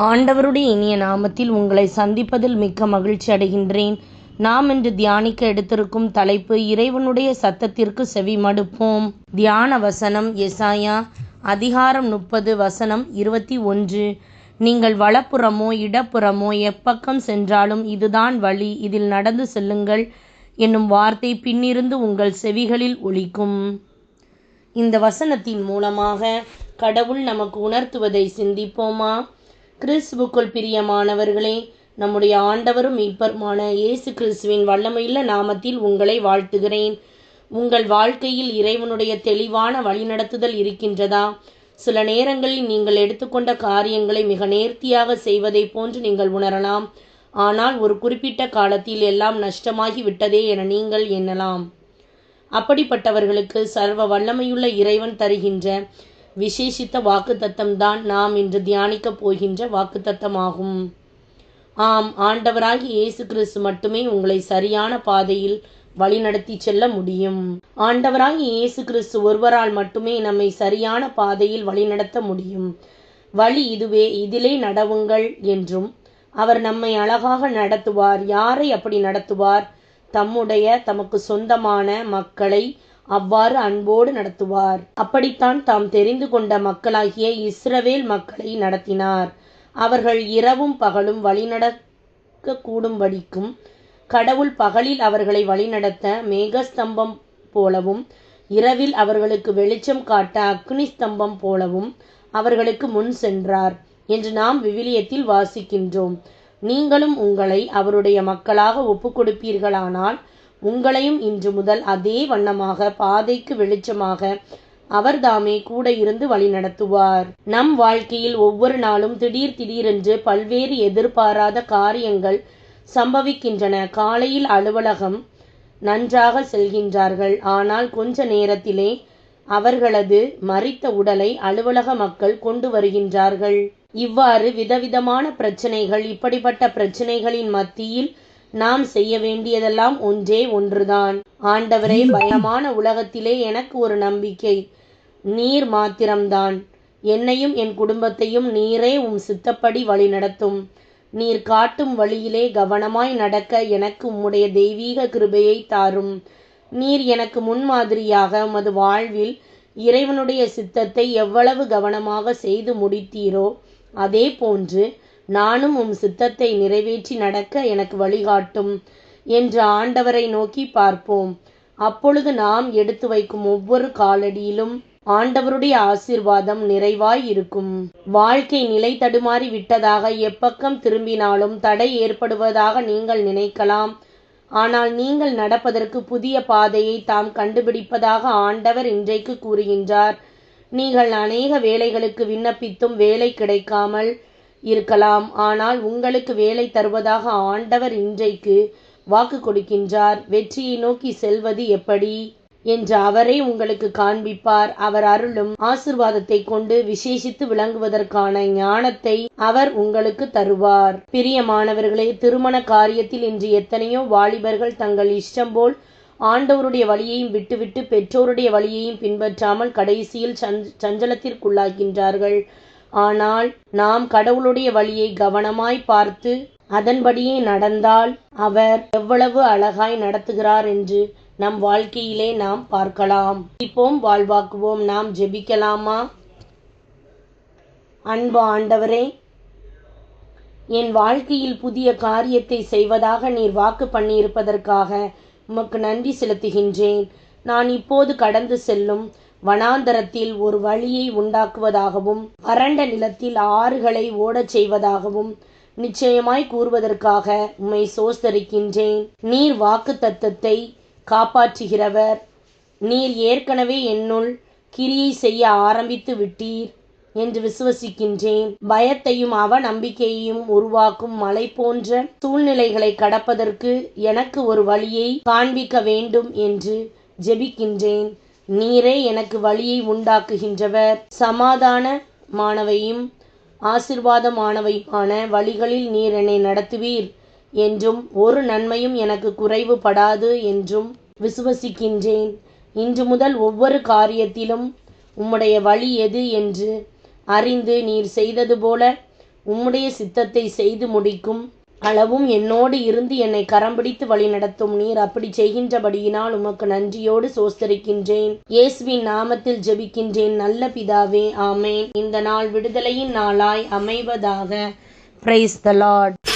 ஆண்டவருடைய இனிய நாமத்தில் உங்களை சந்திப்பதில் மிக்க மகிழ்ச்சி அடைகின்றேன். நாம் இன்று தியானிக்க எடுத்திருக்கும் தலைப்பு இறைவனுடைய சத்தத்திற்கு செவி மடுப்போம். தியான வசனம் எசாயா அதிகாரம் முப்பது வசனம் இருபத்தி ஒன்று. நீங்கள் வலப்புறமோ இடப்புறமோ எப்பக்கம் சென்றாலும் இதுதான் வழி. இதில் நடந்து செல்லுங்கள். என்னும் வார்த்தை பின்னிருந்து உங்கள் செவிகளில் ஒலிக்கும். இந்த வசனத்தின் மூலமாக கடவுள் நமக்கு உணர்த்துவதை சிந்திப்போமா? கிறிஸ்துவுக்குள் பிரியமானவர்களே நம்முடைய ஆண்டவரும் மீட்பருமான இயேசு கிறிஸ்துவின் வல்லமையுள்ள நாமத்தில் உங்களை வாழ்த்துகிறேன். உங்கள் வாழ்க்கையில் இறைவனுடைய தெளிவான வழிநடத்துதல் இருக்கின்றதா? சில நேரங்களில் நீங்கள் எடுத்துக்கொண்ட காரியங்களை மிக நேர்த்தியாக செய்வதை போன்று நீங்கள் உணரலாம். ஆனால் ஒரு குறிப்பிட்ட காலத்தில் எல்லாம் நஷ்டமாகி விட்டதே என நீங்கள் எண்ணலாம். அப்படிப்பட்டவர்களுக்கு சர்வ வல்லமையுள்ள இறைவன் தருகின்ற விசேஷித்த வாக்குத்தத்தம்தான் நாம் இன்று தியானிக்கப் போகின்ற வாக்குத்தத்தமாகும். ஆம் ஆண்டவராகி இயேசு கிறிஸ்து மட்டுமே உங்களை சரியான பாதையில் வழிநடத்தி செல்ல முடியும். ஆண்டவராகி இயேசு கிறிஸ்து ஒருவரால் மட்டுமே நம்மை சரியான பாதையில் வழிநடத்த முடியும். வழி இதுவே இதிலே நடவுங்கள் என்றும் அவர் நம்மை அழகாக நடத்துவார். யாரை அப்படி நடத்துவார்? தம்முடைய தமக்கு சொந்தமான மக்களை அவ்வாறு அன்போடு நடத்துவார். அப்படித்தான் தாம் தெரிந்து கொண்ட மக்களாகிய இஸ்ரவேல் மக்களை நடத்தினார். அவர்கள் இரவும் பகலும் வழிநடக்க கூடும்படிக்கும் கடவுள் பகலில் அவர்களை வழிநடத்த மேகஸ்தம்பம் போலவும் இரவில் அவர்களுக்கு வெளிச்சம் காட்ட அக்னி ஸ்தம்பம் போலவும் அவர்களுக்கு முன் சென்றார். என்று நாம் விவிலியத்தில் வாசிக்கின்றோம். நீங்களும் உங்களை அவருடைய மக்களாக ஒப்புக்கொடுப்பீர்களானால் உங்களையும் இன்று முதல் அதே வண்ணமாக பாதைக்கு வெளிச்சமாக அவர்தாமே கூட இருந்து வழிநடத்துவார் நம் வாழ்க்கையில் ஒவ்வொரு நாளும் திடீர் திடீரென்று பல்வேறு எதிர்பாராத காரியங்கள் சம்பவிக்கின்றன. காலையில் அலுவலகம் நன்றாக செல்கின்றார்கள். ஆனால் கொஞ்ச நேரத்திலே அவர்களது மறித்த உடலை அலுவலக மக்கள் கொண்டு வருகின்றார்கள். இவ்வாறு விதவிதமான பிரச்சனைகள் இப்படிப்பட்ட பிரச்சனைகளின் மத்தியில் நாம் செய்ய வேண்டியதெல்லாம் ஒன்றே ஒன்றுதான். ஆண்டவரே பயமான உலகத்திலே எனக்கு ஒரு நம்பிக்கை. நீர் மாத்திரம்தான். என்னையும் என் குடும்பத்தையும் நீரே உம் சித்தப்படி வழிநடத்தும் நீர் காட்டும் வழியிலே கவனமாய் நடக்க எனக்கு உம்முடைய தெய்வீக கிருபையை தாரும். நீர் எனக்கு முன்மாதிரியாக உமது வாழ்வில் இறைவனுடைய சித்தத்தை எவ்வளவு கவனமாக செய்து முடித்தீரோ அதே போன்று நானும் உம் சித்தத்தை நிறைவேற்றி நடக்க எனக்கு வழிகாட்டும் என்று ஆண்டவரை நோக்கி பார்ப்போம். அப்பொழுது நாம் எடுத்து வைக்கும் ஒவ்வொரு காலடியிலும் ஆண்டவருடைய ஆசீர்வாதம் நிறைவாய் இருக்கும். வாழ்க்கை நிலை தடுமாறி விட்டதாக எப்பக்கம் திரும்பினாலும் தடை ஏற்படுவதாக நீங்கள் நினைக்கலாம். ஆனால் நீங்கள் நடப்பதற்கு புதிய பாதையை தாம் கண்டுபிடிப்பதாக ஆண்டவர் இன்றைக்கு கூறுகின்றார். நீங்கள் அநேக வேலைகளுக்கு விண்ணப்பித்தும் வேலை கிடைக்காமல் இருக்கலாம். ஆனால் உங்களுக்கு வேலை தருவதாக ஆண்டவர் இன்றைக்கு வாக்கு கொடுக்கின்றார். வெற்றியை நோக்கி செல்வது எப்படி என்று அவரே உங்களுக்கு காண்பிப்பார். அவர் அருளும் ஆசிர்வாதத்தை கொண்டு விசேஷித்து விளங்குவதற்கான ஞானத்தை அவர் உங்களுக்கு தருவார். பிரியமானவர்களே திருமண காரியத்தில் இன்று எத்தனையோ வாலிபர்கள் தங்கள் இஷ்டம் போல் ஆண்டவருடைய வழியையும் விட்டுவிட்டு பெற்றோருடைய வழியையும் பின்பற்றாமல் கடைசியில் சஞ்சலத்திற்குள்ளாகின்றார்கள். ஆனால் நாம் கடவுளுடைய வழியை கவனமாய் பார்த்து அதன்படியே நடந்தால் அவர் எவ்வளவு அழகாய் நடத்துகிறார் என்று நம் வாழ்க்கையிலே நாம் பார்க்கலாம். இப்போம் வாழ்வாக்குவோம் நாம் ஜெபிக்கலாமா? அன்பு ஆண்டவரே என் வாழ்க்கையில் புதிய காரியத்தை செய்வதாக நீர் வாக்கு பண்ணியிருப்பதற்காக உமக்கு நன்றி செலுத்துகின்றேன். நான் இப்போது கடந்து செல்லும் வனாந்தரத்தில் ஒரு வழியை உண்டாக்குவதாகவும் வறண்ட நிலத்தில் ஆறுகளை ஓடச் செய்வதாகவும் நிச்சயமாய் கூறுவதற்காக உம்மை சோஸ்தரிக்கின்றேன். நீர் வாக்கு தத்தத்தை காப்பாற்றுகிறவர். நீர் ஏற்கனவே என்னுள் கிரியை செய்ய ஆரம்பித்து விட்டீர். என்று விசுவசிக்கின்றேன். பயத்தையும் அவ நம்பிக்கையையும் உருவாக்கும் மலை போன்ற சூழ்நிலைகளை கடப்பதற்கு எனக்கு ஒரு வழியை காண்பிக்க வேண்டும் என்று ஜெபிக்கின்றேன். நீரே எனக்கு வழியை உண்டாக்குகின்றவர். சமாதானமானவையும் ஆசிர்வாதமானவையுமான வழிகளில் நீர் என்னை நடத்துவீர் என்றும் ஒரு நன்மையும் எனக்கு குறைவுபடாது என்றும் விசுவசிக்கின்றேன். இன்று முதல் ஒவ்வொரு காரியத்திலும் உம்முடைய வழி எது என்று அறிந்து நீர் செய்தது போல உம்முடைய சித்தத்தை செய்து முடிக்கும் அளவும் என்னோடு இருந்து என்னை கரம் பிடித்து வழி நடத்தும் நீர் அப்படி செய்கின்றபடியினால் உமக்கு நன்றியோடு சோஸ்தரிக்கின்றேன். இயேசுவின் நாமத்தில் ஜெபிக்கின்றேன். நல்ல பிதாவே ஆமேன். இந்த நாள் விடுதலையின் நாளாய் அமைவதாக. Praise the Lord